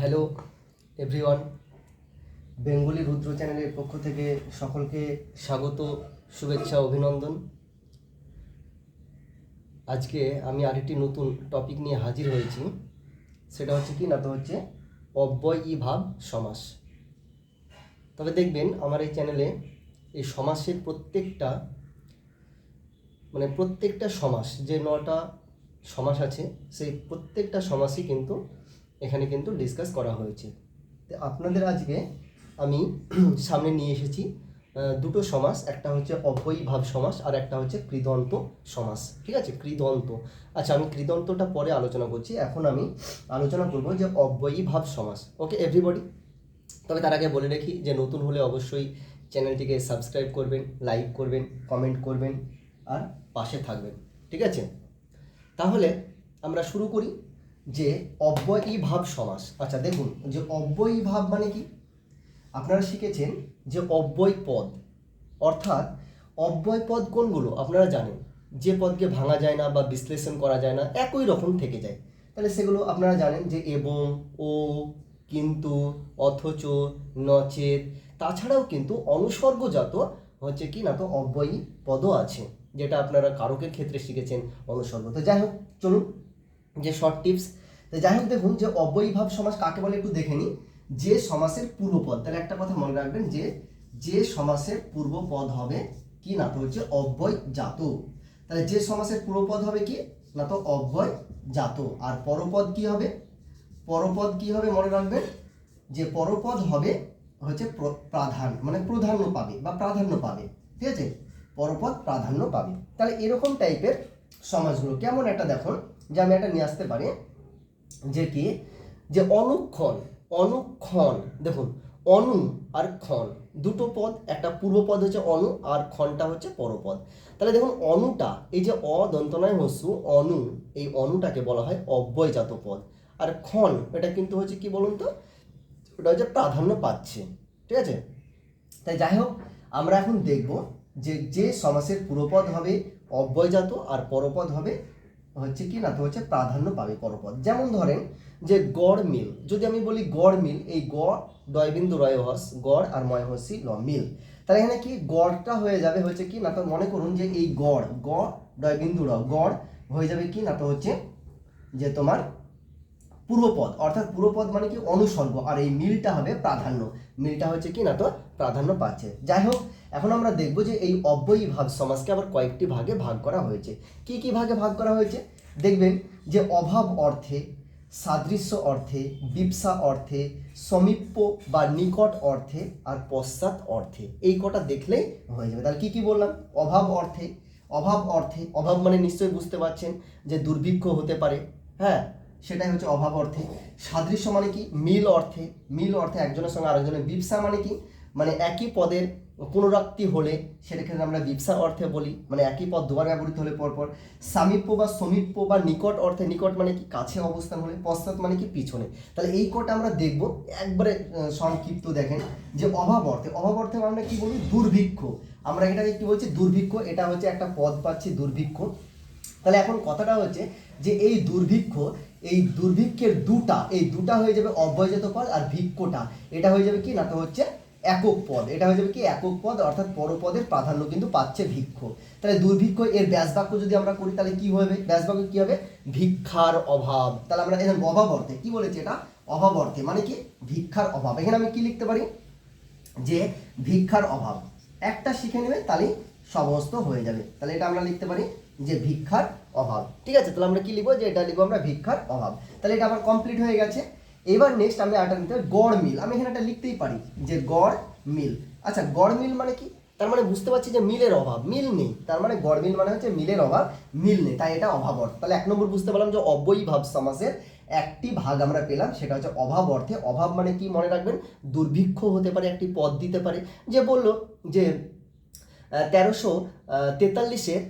Hello everyone Bengali রুদ্র চ্যানেলের পক্ষ থেকে সকলকে স্বাগত, শুভেচ্ছা, অভিনন্দন। আজকে আমি আরেকটি নতুন টপিক নিয়ে হাজির হয়েছি। সেটা হচ্ছে কি না, তো হচ্ছে অব্যয় ই ভাব সমাস। তবে দেখবেন, আমার এই চ্যানেলে এই সমাসের প্রত্যেকটা মানে প্রত্যেকটা সমাস, যে নটা সমাস আছে, সেই প্রত্যেকটা সমাসই কিন্তু এখানে কিন্তু ডিসকাস করা হয়েছে। তো আপনাদের আজকে আমি সামনে নিয়ে এসেছি দুটো সমাস, একটা হচ্ছে অব্যয়ী ভাব সমাস আর একটা হচ্ছে কৃদন্ত সমাস। ঠিক আছে? কৃদন্ত। আচ্ছা আমি কৃদন্তটা পরে আলোচনা করছি। এখন আমি আলোচনা করব যে অব্যয়ী ভাব সমাস। ওকে এভরিবডি তবে তার আগে বলে রাখি যে নতুন হলে অবশ্যই চ্যানেলটিকে সাবস্ক্রাইব করবেন লাইক করবেন কমেন্ট করবেন আর পাশে থাকবেন। ঠিক আছে? তাহলে আমরা শুরু করি। যে অব্যয়ী ভাব সমাস। আচ্ছা দেখুন, যে অব্যয়ী ভাব মানে কি? আপনারা শিখেছেন যে অব্যয় পদ অর্থাৎ অব্যয় পদ কোনগুলো? আপনারা জানেন, যে পদকে ভাঙা যায় না বা বিশ্লেষণ করা যায় না, একই রকম থেকে যায়। তাহলে সেগুলো আপনারা জানেন যে এবং, ও, কিন্তু, অথচ, নচেত। তাছাড়াও কিন্তু অনুসর্গজাত হচ্ছে কি না, তো অব্যয়ী পদও আছে, যেটা আপনারা কারকের ক্ষেত্রে শিখেছেন অনুসর্গ। তো যাই হোক, চলুন, যে শর্ট টিপস যাই হোক দেখুন যে অব্যয়ী ভাব সমাস কাকে বলে একটু দেখে নিই। যে সমাসের পূর্বপদ তাহলে একটা কথা মনে রাখবেন যে যে সমাসের পূর্বপদ হবে কি না? তো হচ্ছে অব্যয় জাত তাহলে যে সমাসের পূর্বপদ হবে কি? না তো অব্যয় জাত আর পরপদ কি হবে? পরপদ কি হবে মনে রাখবেন? যে পরপদ হবে হচ্ছে প্র- প্রাধান্য মানে প্রাধান্য পাবে বা প্রাধান্য পাবে। ঠিক আছে? পরপদ প্রাধান্য পাবে। তাহলে এরকম টাইপের সমাজগুলো, কেমন একটা দেখুন, যে আমি একটা নিয়ে আসতে পারি। যে কি? যে অনুক্ষণ অনুক্ষণ, দেখুন, অনু আর ক্ষণ, দুটো পদ, একটা পূর্বপদ হচ্ছে অনু আর ক্ষণটা হচ্ছে পরপদ তাহলে দেখুন, অনুটা, এই যে অদন্তনায় হস্যু অনু, এই অনুটাকে বলা হয় অব্যয়জাত পদ। আর ক্ষণ, এটা কিন্তু হচ্ছে কি বলুন তো? ওটা হচ্ছে প্রাধান্য পাচ্ছে, ঠিক আছে? তাই যাই হোক, আমরা এখন দেখব যে যে সমাসের পূর্বপদ হবে অব্যয়জাত আর পরপদ হবে হচ্ছে কি না, তো হচ্ছে প্রাধান্য পাবে পরপদ যেমন ধরেন যে গড় মিল, যদি আমি বলি গড় মিল, এই গড় দয়বিন্দু রয় হস গড় আর ময় হসি ল মিল। তাহলে এখানে কি গড়টা হয়ে যাবে হচ্ছে কি না, তো মনে করুন যে এই গড় গড় দয়বিন্দু র গড় হয়ে যাবে কি না, তো হচ্ছে যে তোমার পূর্বপদ, অর্থাৎ পূর্বপদ মানে কি অনুসর্গ, আর এই মিলটা হবে প্রাধান্য। মিলটা হচ্ছে কি না, তো প্রাধান্য পাচ্ছে। যাই হোক এখন আমরা দেখব যে এই অব্যয়ী ভাব সমাজকে আবার কয়েকটি ভাগে ভাগ করা হয়েছে। কি কি ভাগে ভাগ করা হয়েছে? দেখবেন যে অভাব অর্থে, সাদৃশ্য অর্থে, বিপসা অর্থে, সমীপ্য বা নিকট অর্থে আর পশ্চাৎ অর্থে। এই কটা দেখলেই হয়ে যাবে। তাহলে কী কী বললাম? অভাব অর্থে। অভাব অর্থে, অভাব মানে নিশ্চয়ই বুঝতে পারছেন যে দুর্ভিক্ষ হতে পারে। হ্যাঁ সেটাই হচ্ছে অভাব অর্থে। সাদৃশ্য মানে কি? মিল অর্থে। মিল অর্থে একজনের সঙ্গে আরেকজনের বিপসা মানে কি? মানে একই পদের পুনরাক্তি হলে সেটাকে আমরা বিপসা অর্থে বলি মানে একই পদ দুবার ব্যবহৃত হলে পরপর সামীপ্য বা সমীপ্য বা নিকট অর্থে, নিকট মানে কি কাছে অবস্থান হলে, পশ্চাৎ মানে কি পিছনে। তাহলে এই কটা আমরা দেখব। একবারে সংক্ষিপ্ত দেখেন যে অভাব অর্থে অভাব অর্থে আমরা কি বলি? দুর্ভিক্ষ। আমরা এটাকে কি বলছি? দুর্ভিক্ষ। এটা হচ্ছে একটা পদ পাচ্ছি, দুর্ভিক্ষ। তাহলে এখন কথাটা হচ্ছে যে এই দুর্ভিক্ষ, এই দুর্ভিক্ষের দুটা, এই দুটা হয়ে যাবে অব্যয়জাত পদ আর ভিক্ষটা। এটা হয়ে যাবে কি? না তো হচ্ছে একক পদ। এটা হয়ে যাবে কি? একক পদ, অর্থাৎ পরপদের প্রাধান্য কিন্তু পাচ্ছে ভিক্ষ। তাহলে দুর্ভিক্ষ এর ব্যাসবাক্য যদি আমরা করি, তাহলে কি হবে? ব্যাসবাক্য কি হবে? ভিক্ষার অভাব। তাহলে আমরা এখানে অভাব অর্থে কি বলেছি এটা? অভাব অর্থে মানে কি? ভিক্ষার অভাব। এখানে আমি কি লিখতে পারি? যে ভিক্ষার অভাব। একটা শিখে নেবে তাহলেই সমস্ত হয়ে যাবে। তাহলে এটা আমরা লিখতে পারি যে ভিক্ষার অভাব। ঠিক আছে? তাহলে আমরা কি লিখব? যে এটা লিখব আমরা ভিক্ষার অভাব। তাহলে এটা আমার কমপ্লিট হয়ে গেছে। এবার নেক্সট আমি আটা নিতে গড় মিল। আমি এখানে একটা লিখতেই পারি যে গড় মিল। আচ্ছা গড় মিল মানে কি? তার মানে বুঝতে পারছি যে মিলের অভাব। মিল নেই। তার মানে গড় মিল মানে হচ্ছে মিলের অভাব, মিল নেই। তাই এটা অভাব অর্থ। তাহলে এক নম্বর বুঝতে পারলাম যে অব্যয়ী ভাব সমাসের একটি ভাগ আমরা পেলাম, সেটা হচ্ছে অভাব অর্থে। অভাব মানে কি মনে রাখবেন? দুর্ভিক্ষ হতে পারে, একটি পদ দিতে পারে। যে বলল যে তেরোশো তেতাল্লিশের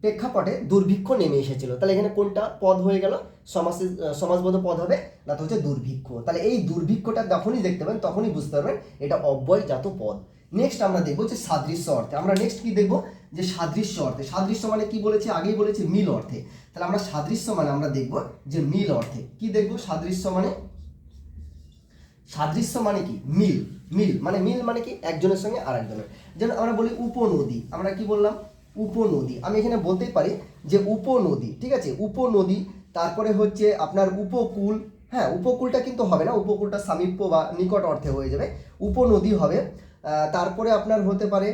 প্রেক্ষাপটে দুর্ভিক্ষ নেমে এসেছিল। তাহলে এখানে কোনটা পদ হয়ে গেল? সমাসে সমাজবদ্ধ পদ হবে না তো হচ্ছে দুর্ভিক্ষ। তাহলে এই দুর্ভিক্ষটা যখনই দেখতে পাবেন, তখনই বুঝতে পারবেন এটা অব্যয়জাত পদ। নেক্সট আমরা দেখব যে সাদৃশ্য অর্থে। আমরা নেক্সট কি দেখব? যে সাদৃশ্য অর্থে। সাদৃশ্য মানে কি বলেছে? আগেই বলেছে মিল অর্থে। তাহলে আমরা সাদৃশ্য মানে আমরা দেখব যে মিল অর্থে। কি দেখব? সাদৃশ্য মানে? সাদৃশ্য মানে কি? মিল। মিল মানে মিল মানে কি? একজনের সঙ্গে আর একজনের যেমন আমরা বলি উপনদী। আমরা কি বললাম? উপনদী। আমি এখানে বলতেই পারি যে উপনদী, ঠিক আছে? উপনদী তারপরে হচ্ছে আপনার উপকূল হ্যাঁ উপকূলটা কিন্তু হবে না, উপকূলটা সামীপ্য বা নিকট অর্থে হয়ে যাবে। উপনদী হবে। তারপরে আপনার হতে পারে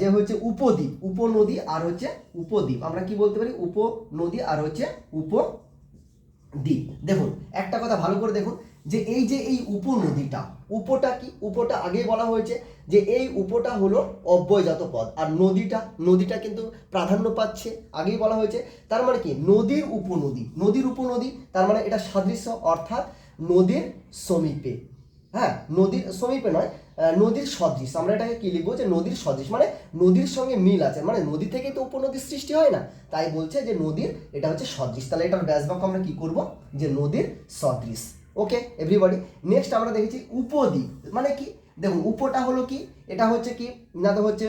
যে হচ্ছে উপদ্বীপ, উপনদী আর হচ্ছে উপদ্বীপ। আমরা কি বলতে পারি? উপনদী আর হচ্ছে উপদ্বীপ। দেখুন, একটা কথা ভালো করে দেখুন। যে এই যে এই উপনদীটা উপটা কি? উপটা আগে বলা হয়েছে যে এই উপটা হলো অব্যয়জাত পদ আর নদীটা নদীটা কিন্তু প্রাধান্য পাচ্ছে, আগেই বলা হয়েছে। তার মানে কি? নদীর উপনদী নদীর উপনদী, তার মানে এটা সাদৃশ্য, অর্থাৎ নদীর সমীপে। হ্যাঁ নদীর সমীপে নয় নদীর সদৃশ। আমরা এটাকে কি লিখব? যে নদীর সদৃশ। মানে নদীর সঙ্গে মিল আছে। মানে নদী থেকে তো উপনদীর সৃষ্টি হয় না। তাই বলছে যে নদীর, এটা হচ্ছে সদৃশ। তাহলে এটার ব্যাস বাক্য আমরা কি করব? যে নদীর সদৃশ। ওকে এভরিবডি নেক্সট আমরা দেখেছি উপদ্বীপ। মানে কি? দেখুন, উপটা হলো কি? এটা হচ্ছে কি? না তো হচ্ছে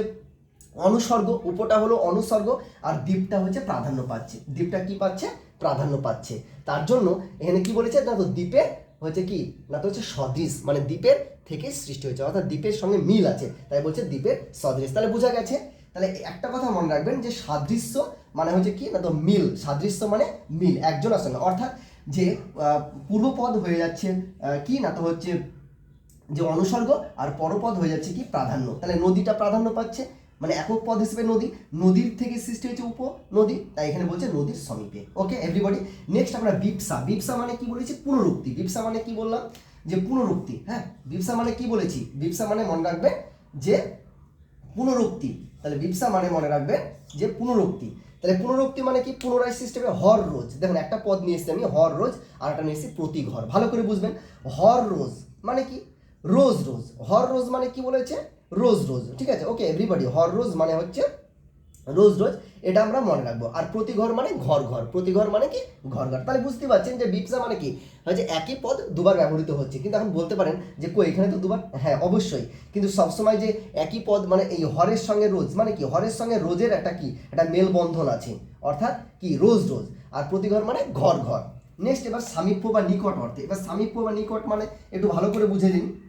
অনুসর্গ। উপটা হলো অনুসর্গ আর দ্বীপটা হচ্ছে প্রাধান্য পাচ্ছে। দ্বীপটা কি পাচ্ছে? প্রাধান্য পাচ্ছে। তার জন্য এখানে কি বলেছে? না তো দ্বীপের হচ্ছে কি? না তো হচ্ছে সদৃশ। মানে দ্বীপের থেকে সৃষ্টি হয়েছে। অর্থাৎ দ্বীপের সঙ্গে মিল আছে। তাই বলছে দ্বীপের সদৃশ। তাহলে বোঝা গেছে। তাহলে একটা কথা মনে রাখবেন যে সাদৃশ্য মানে হচ্ছে কি? না তো মিল। সাদৃশ্য মানে মিল। একজনের সঙ্গে অর্থাৎ যে পূর্বপদ হয়ে যাচ্ছে কি না তো হচ্ছে যে অনুসর্গ আর পরপদ হয়ে যাচ্ছে কি প্রাধান্য। তাহলে নদীটা প্রাধান্য পাচ্ছে মানে একক পদ হিসেবে নদী, নদীর থেকে সৃষ্টি হয়েছে উপ নদী তাই এখানে বলছে নদীর সমীপে। ওকে এভরিবডি নেক্সট আমরা বিপসা। বিপসা মানে কি বলেছি? পুনরুক্তি। বিপসা মানে কি বললাম? যে পুনরুক্তি হ্যাঁ? বিপসা মানে কি বলেছি? বিপসা মানে মনে রাখবে যে পুনরুক্তি। তাহলে বিপসা মানে মনে রাখবে যে পুনরুক্তি। তাহলে পুনরুক্তি মানে কি? পুনরায় সিস্টেমে হর রোজ। দেখুন, একটা পদ নিয়ে এসেছি আমি, হর রোজ, আর একটা নিয়ে এসেছি প্রতি ঘর। ভালো করে বুঝবেন। হর রোজ মানে কি? রোজ রোজ। হর রোজ মানে কি বলেছে? রোজ রোজ। ঠিক আছে? ওকে এভরিবডি হর রোজ মানে হচ্ছে রোজ রোজ, এটা আমরা মনে রাখব। আর প্রতি ঘর মানে ঘর ঘর, প্রতি ঘর মানে কি? ঘর ঘর। তাহলে বুঝতে পারছেন যে বিপসা মানে কি? হচ্ছে একই পদ দুবার ব্যবহৃত হচ্ছে। কিন্তু এখন বলতে পারেন যে কই এখানে তো দুবার হ্যাঁ অবশ্যই। কিন্তু সবসময় যে একই পদ মানে এই হরের সঙ্গে রোজ মানে কি? হরের সঙ্গে রোজের একটা কি? একটা মেলবন্ধন আছে। অর্থাৎ কি? রোজ রোজ। আর প্রতি ঘর মানে ঘর ঘর। নেক্সট এবার সামীপ্য বা নিকট অর্থে। এবার সামীপ্য বা নিকট মানে একটু ভালো করে বুঝে দিন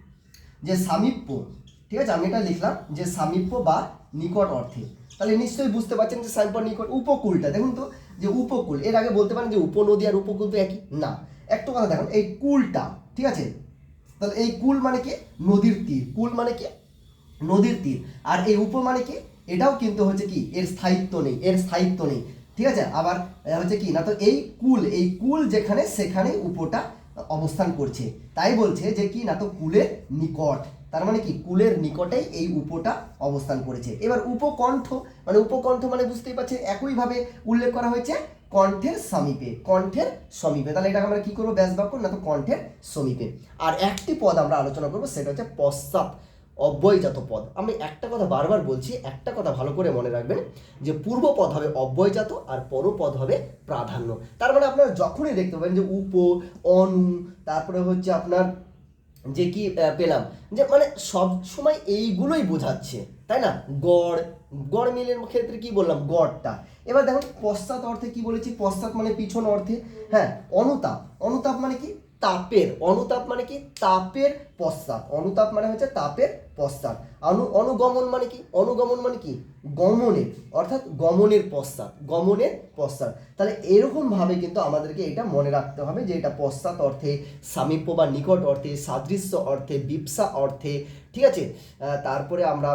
যে সামীপ্য ঠিক আছে, আমি এটা লিখলাম যে সামীপ্য বা নিকট অর্থে। তাহলে নিশ্চয়ই বুঝতে পারছেন যে সামীপ্য নিকট উপকূলটা, দেখুন তো, যে উপকূল, এর আগে বলতে পারেন যে উপনদী আর উপকূল তো একই? না। একটা কথা দেখুন, এই কুলটা, ঠিক আছে? তাহলে এই কুল মানে কি? নদীর তীর। কুল মানে কি? নদীর তীর। আর এই উপ মানে কি? এটাও কিন্তু হচ্ছে কি? এর স্থায়িত্ব নেই, এর স্থায়িত্ব নেই। ঠিক আছে? আবার হচ্ছে কি? না তো এই কুল এই কুল যেখানে, সেখানে উপটা অবস্থান করছে। তাই বলছে যে কি না তো কুলের নিকট। তার মানে কি? কুলের নিকটেই এই উপটা অবস্থান করেছে। এবার উপকণ্ঠ মানে উপকণ্ঠ মানে বুঝতেই পারছেন, একইভাবে উল্লেখ করা হয়েছে কণ্ঠের সমীপে। কণ্ঠের সমীপে। তাহলে এটাকে আমরা কি করব? ব্যাস বাক্য? না তো কণ্ঠের সমীপে। আর একটি পদ আমরা আলোচনা করব, সেটা হচ্ছে পশ্চাৎ। অব্যয়জাত পদ আমি একটা কথা বারবার বলছি, একটা কথা ভালো করে মনে রাখবেন যে পূর্ব পদ হবে অব্যয়জাত আর পরপদ হবে প্রাধান্য। তার মানে আপনারা যখনই দেখতে পাবেন যে উপ, অনু, তারপরে হচ্ছে আপনার যে কি পেলাম, যে মানে সব সময় এইগুলোই বোঝাচ্ছে, তাই না? গড় গড় মিলের ক্ষেত্রে কি বললাম? গড়টা। এবার দেখুন, পশ্চাৎ অর্থে কি বলেছি? পশ্চাৎ মানে পিছন অর্থে হ্যাঁ অনুতাপ। অনুতাপ মানে কি? তাপের। অনুতাপ মানে কি? তাপের পশ্চাৎ। অনুতাপ মানে হচ্ছে তাপের পশ্চাৎ। অনু অনুগমন মানে কি? অনুগমন মানে কি? গমনের অর্থাৎ গমনের পশ্চাৎ। গমনের পশ্চাৎ। তাহলে এরকমভাবে কিন্তু আমাদেরকে এটা মনে রাখতে হবে যে এটা পশ্চাৎ অর্থে, সামীপ্য বা নিকট অর্থে, সাদৃশ্য অর্থে, বিপসা অর্থে, ঠিক আছে? তারপরে আমরা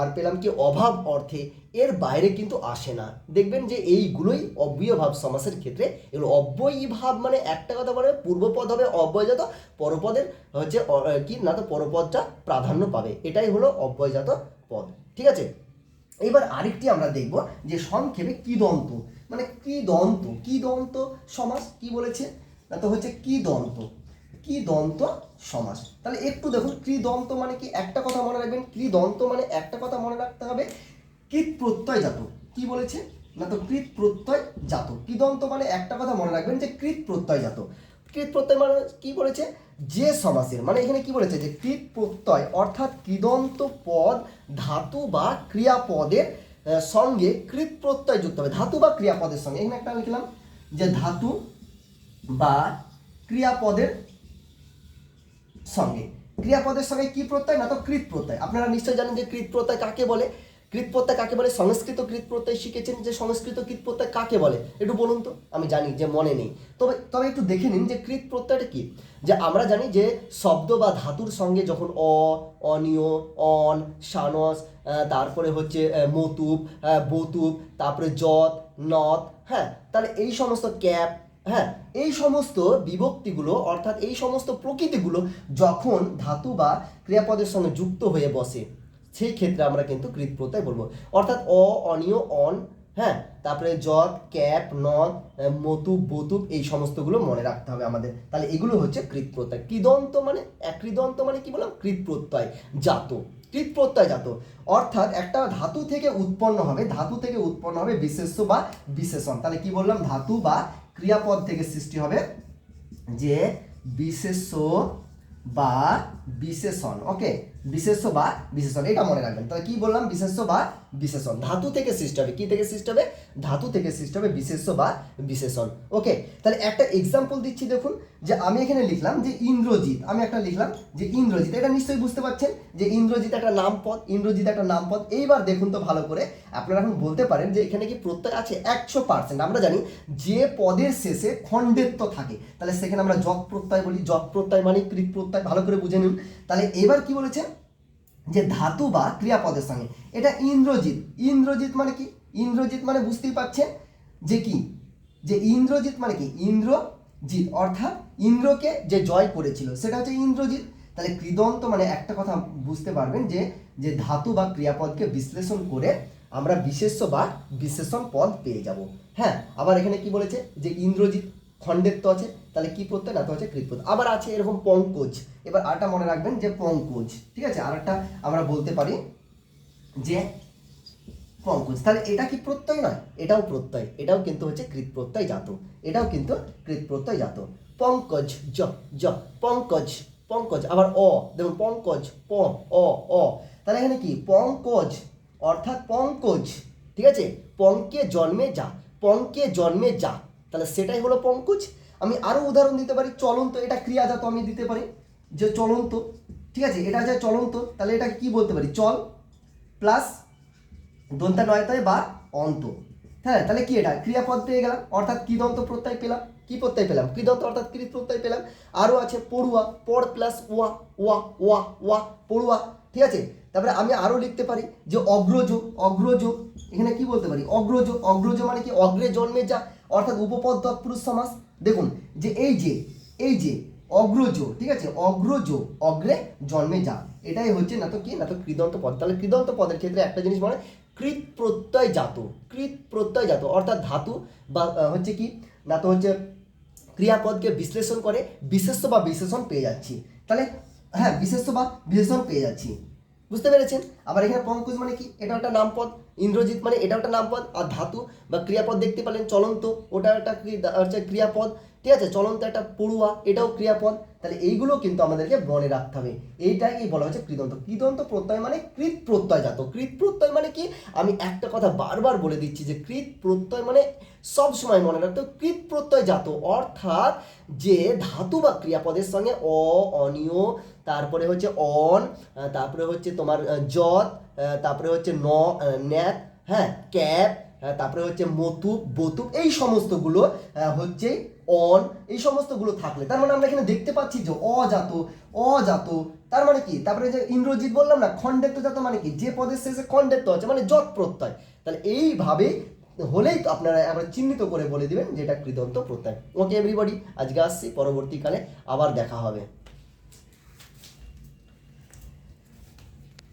আর পেলাম কি? অভাব অর্থে। এর বাইরে কিন্তু আসে না। দেখবেন যে এইগুলোই অব্যয় ভাব সমাসের ক্ষেত্রে এগুলো অব্যয়ী ভাব মানে একটা কথা বলে পূর্বপদ হবে অব্যয়জাত, পরপদের হচ্ছে কি না তো পরপদটা প্রাধান্য পাবে। এটাই হলো অব্যয়জাত পদ। ঠিক আছে? এবার আরেকটি আমরা দেখব যে সংক্ষেপে কি দন্ত মানে কি দন্ত কি দন্ত সমাস কি বলেছে? না তো হচ্ছে কি দন্ত কি দন্ত সমাস। তাহলে একটু দেখুন, কৃদন্ত মানে কি? একটা কথা মনে রাখবেন, কৃদন্ত মানে একটা কথা মনে রাখতে হবে কৃত প্রত্যয় জাত। কি বলেছে? না তো কৃত প্রত্যয় জাত। কৃদন্ত মানে একটা কথা মনে রাখবেন যে কৃত প্রত্যয় জাত। কৃত প্রত্যয় মানে কি বলেছে? যে সমাসের। মানে এখানে কি বলেছে? যে কৃত প্রত্যয় অর্থাৎ কৃদন্ত পদ, ধাতু বা ক্রিয়াপদের সঙ্গে কৃত প্রত্যয় যুক্ত হবে। ধাতু বা ক্রিয়াপদের সঙ্গে। এখানে একটা লিখলাম যে ধাতু বা ক্রিয়াপদের সঙ্গে। ক্রিয়াপদের সঙ্গে কি প্রত্যয়? না তো কৃত প্রত্যয়। আপনারা নিশ্চয়ই জানেন যে কৃত প্রত্যয় কাকে বলে? কৃত কাকে বলে? সংস্কৃত কৃত প্রত্যয় শিখেছেন যে সংস্কৃত কৃত কাকে বলে? একটু বলুন তো আমি জানি যে মনে নেই। তবে তবে একটু দেখে নিন যে কৃত প্রত্যয়টা কি? যে আমরা জানি যে শব্দ বা ধাতুর সঙ্গে যখন অ অনিয় অন সানস তারপরে হচ্ছে মতুব আহ, তারপরে যত নত হ্যাঁ তাহলে এই সমস্ত ক্যাপ হ্যাঁ এই সমস্ত বিভক্তিগুলো অর্থাৎ এই সমস্ত প্রকৃতিগুলো যখন ধাতু বা ক্রিয়াপদের সঙ্গে যুক্ত হয়ে বসে সেই ক্ষেত্রে আমরা কিন্তু কৃত প্রত্যয় বলব। অর্থাৎ অ, অনিয়, অন হ্যাঁ? তারপরে যত ক্যাপ, নদ মতুব বতুব এই সমস্তগুলো মনে রাখতে হবে আমাদের। তাহলে এগুলো হচ্ছে কৃত প্রত্যয় কৃদন্ত মানে কৃদন্ত মানে কি বললাম? কৃত প্রত্যয় জাত। কৃত প্রত্যয় জাত। অর্থাৎ একটা ধাতু থেকে উৎপন্ন হবে, ধাতু থেকে উৎপন্ন হবে বিশেষ্য বা বিশেষণ। তাহলে কি বললাম? ধাতু বা ক্রিয়াপদ থেকে সৃষ্টি হবে যে বিশেষ্য বা বিশেষণ। ওকে? বিশেষ্য বা বিশেষণ, এটা মনে রাখবেন। তাহলে কি বললাম? বিশেষ্য বা বিশেষণ। ধাতু থেকে সৃষ্টি হবে। কি থেকে সৃষ্টি হবে? ধাতু থেকে সৃষ্টি হবে বিশেষ্য বা বিশেষণ। ওকে, তাহলে একটা এক্সাম্পল দিচ্ছি দেখুন, যে আমি এখানে লিখলাম যে ইন্দ্রজিৎ। আমি একটা লিখলাম যে ইন্দ্রজিৎ। এটা নিশ্চয়ই বুঝতে পারছেন যে ইন্দ্রজিৎ একটা নামপদ, ইন্দ্রজিৎ একটা নামপদ। এইবার দেখুন তো ভালো করে, আপনারা এখন বলতে পারেন যে এখানে কি প্রত্যয় আছে? একশো পার্সেন্ট আমরা জানি যে পদের শেষে খণ্ডেত্ব থাকে। তাহলে সেখানে আমরা যত প্রত্যয় বলি। যত প্রত্যয় মানে কৃত প্রত্যয়। ভালো করে বুঝে নিন। তাহলে এবার কি বলেছে? যে ধাতু বা ক্রিয়াপদের সঙ্গে। এটা ইন্দ্রজিৎ। ইন্দ্রজিৎ মানে কি? ইন্দ্রজিৎ মানে বুঝতেই পারছেন যে কি? যে ইন্দ্রজিৎ মানে কি? ইন্দ্রজিৎ। অর্থাৎ ইন্দ্রকে যে জয় করেছিল, সেটা হচ্ছে ইন্দ্রজিৎ। তাহলে কৃদন্ত মানে একটা কথা বুঝতে পারবেন যে যে ধাতু বা ক্রিয়াপদকে বিশ্লেষণ করে আমরা বিশেষ্য বা বিশেষণ পদ পেয়ে যাব। হ্যাঁ আবার এখানে কি বলেছে? যে ইন্দ্রজিৎ খণ্ডেত্ব আছে, তাহলে কি প্রত্যয়? না, তো হচ্ছে কৃতপদ আবার আছে এরকম পঙ্কজ। এবার আরটা মনে রাখবেন যে পঙ্কজ, ঠিক আছে? আরেকটা আমরা বলতে পারি যে পঙ্কজ। তাহলে এটা কি প্রত্যয় নয়? এটাও প্রত্যয়। এটাও কিন্তু হচ্ছে কৃত প্রত্যয় জাত। এটাও কিন্তু কৃত প্রত্যয় জাত। পঙ্কজ, জ জ, পঙ্কজ পঙ্কজ। আবার অ, দেখুন, পঙ্কজ, প, অ অ। তাহলে এখানে কি? পঙ্কজ, অর্থাৎ পঙ্কজ, ঠিক আছে? পঙ্কে জন্মে যা, পঙ্কে জন্মে যা। তাহলে সেটাই হলো পঙ্কজ। আমি আরও উদাহরণ দিতে পারি, চলন্ত, এটা ক্রিয়াজাত আমি দিতে পারি, যে চলন্ত, ঠিক আছে? এটা যে চলন্ত, তাহলে এটা কি বলতে পারি? চল প্লাস দন্তা নয়তয় বা অন্ত। হ্যাঁ তাহলে কি এটা? ক্রিয়াপদ পেয়ে গেলাম, অর্থাৎ কৃদন্ত প্রত্যয় পেলাম? কি প্রত্যয় পেলাম? কৃদন্ত অর্থাৎ কৃত প্রত্যয় পেলাম? আরও আছে পড়ুয়া, পড় প্লাস ওয়া ওয়া ওয়া ওয়া পড়ুয়া, ঠিক আছে? তারপরে আমি আরও লিখতে পারি যে অগ্রজ অগ্রজ, এখানে কি বলতে পারি? অগ্রজ অগ্রজ মানে কি? অগ্রে জন্মে যা অর্থাৎ উপপদ তৎপুরুষ সমাস। দেখুন, যে এই যে এই যে, অগ্রজ, ঠিক আছে? অগ্রজ, অগ্রে জন্মে যা। এটাই হচ্ছে না তো কি? না তো কৃদন্ত পদ। তাহলে কৃদন্ত পদের ক্ষেত্রে একটা জিনিস মনে কৃত প্রত্যয় জাত। কৃত প্রত্যয় জাত। অর্থাৎ ধাতু বা হচ্ছে কি? না তো হচ্ছে ক্রিয়াপদকে বিশ্লেষণ করে, বিশেষ্য বা বিশেষণ পেয়ে যাচ্ছি। তাহলে হ্যাঁ বিশেষ্য বা বিশেষণ পেয়ে যাচ্ছি। বুঝতে পেরেছেন? আবার এখানে পঙ্কজ মানে কি? এটা একটা নামপদ। ইন্দ্রজিৎ মানে এটা একটা নামপদ। আর ধাতু বা ক্রিয়াপদ দেখতে পেলেন চলন্ত। ওটা একটা হচ্ছে ক্রিয়াপদ। ঠিক আছে? চলন্ত একটা পড়ুয়া, এটাও ক্রিয়াপদ। তাহলে এইগুলো কিন্তু আমাদেরকে মনে রাখতে হবে। এইটাই বলা হচ্ছে কৃদন্ত। কৃদন্ত প্রত্যয় মানে কৃত প্রত্যয় জাত। কৃত প্রত্যয় মানে কি? আমি একটা কথা বারবার বলে দিচ্ছি যে কৃত প্রত্যয় মানে সব সময় মনে রাখতে কৃত প্রত্যয় জাত। অর্থাৎ যে ধাতু বা ক্রিয়াপদের সঙ্গে অ, অনিয় তারপরে হচ্ছে অন তারপরে হচ্ছে তোমার যত তারপরে হচ্ছে ন ন্যাত হ্যাঁ ক্যাপ তারপরে হচ্ছে মতুব বতুব এই সমস্তগুলো হচ্ছে অন এই সমস্তগুলো থাকলে। তার মানে আমরা এখানে দেখতে পাচ্ছি যে অজাত অজাত, তার মানে কি? তারপরে যে ইন্দ্রজিৎ বললাম না খণ্ডেত্ব জাত মানে কি? যে পদের শেষে খণ্ডেত্ব আছে মানে যত প্রত্যয়। তাহলে এইভাবে হলেই তো আপনারা একবার চিহ্নিত করে বলে দিবেন যে এটা কৃদন্ত প্রত্যয়। ওকে এভরিবডি আজকে আসছি, পরবর্তীকালে আবার দেখা হবে।